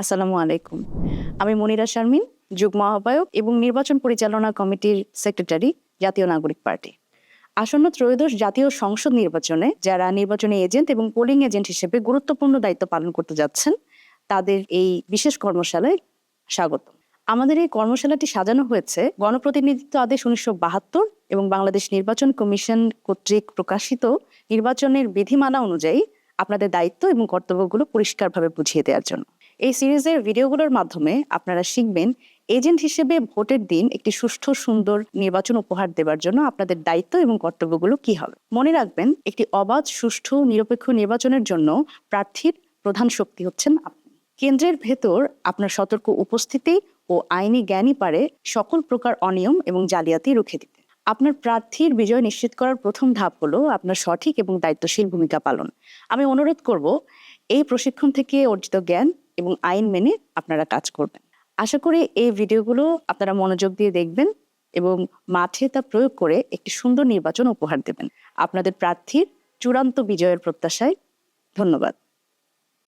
আসসালামু আলাইকুম। আমি মনিরা শারমিন, যুগ্ম আহ্বায়ক এবং নির্বাচন পরিচালনা কমিটির সেক্রেটারি, জাতীয় নাগরিক পার্টি। আসন্ন ত্রয়োদশ জাতীয় সংসদ নির্বাচনে যারা নির্বাচনী এজেন্ট এবং পোলিং এজেন্ট হিসেবে গুরুত্বপূর্ণ দায়িত্ব পালন করতে যাচ্ছেন, তাদের এই বিশেষ কর্মশালায় স্বাগত। আমাদের এই কর্মশালাটি সাজানো হয়েছে গণপ্রতিনিধিত্ব আদেশ উনিশশো বাহাত্তর এবং বাংলাদেশ নির্বাচন কমিশন কর্তৃক প্রকাশিত নির্বাচনের বিধিমালা অনুযায়ী আপনাদের দায়িত্ব এবং কর্তব্যগুলো পরিষ্কারভাবে বুঝিয়ে দেওয়ার জন্য। এই সিরিজের ভিডিওগুলোর মাধ্যমে আপনারা শিখবেন এজেন্ট হিসেবে ভোটের দিন একটি সুষ্ঠু, সুন্দর নির্বাচন উপহার দেওয়ার জন্য আপনাদের দায়িত্ব এবং কর্তব্যগুলো কি হবে। মনে রাখবেন, একটি অবাধ, সুষ্ঠু, নিরপেক্ষ নির্বাচনের জন্য প্রার্থীর প্রধান শক্তি হচ্ছেন আপনি। কেন্দ্রের ভেতর আপনার সতর্ক উপস্থিতি ও আইনি জ্ঞানই পারে সকল প্রকার অনিয়ম এবং জালিয়াতি রুখে দিতে। আপনার প্রার্থীর বিজয় নিশ্চিত করার প্রথম ধাপ হলো আপনার সঠিক এবং দায়িত্বশীল ভূমিকা পালন। আমি অনুরোধ করব, এই প্রশিক্ষণ থেকে অর্জিত জ্ঞান এবং আইন মেনে আপনারা কাজ করবেন। আশা করি এই ভিডিওগুলো আপনারা মনোযোগ দিয়ে দেখবেন এবং মাঠে তা প্রয়োগ করে একটি সুন্দর নির্বাচন উপহার দেবেন। আপনাদের প্রার্থীর চূড়ান্ত বিজয়ের প্রত্যাশায় ধন্যবাদ।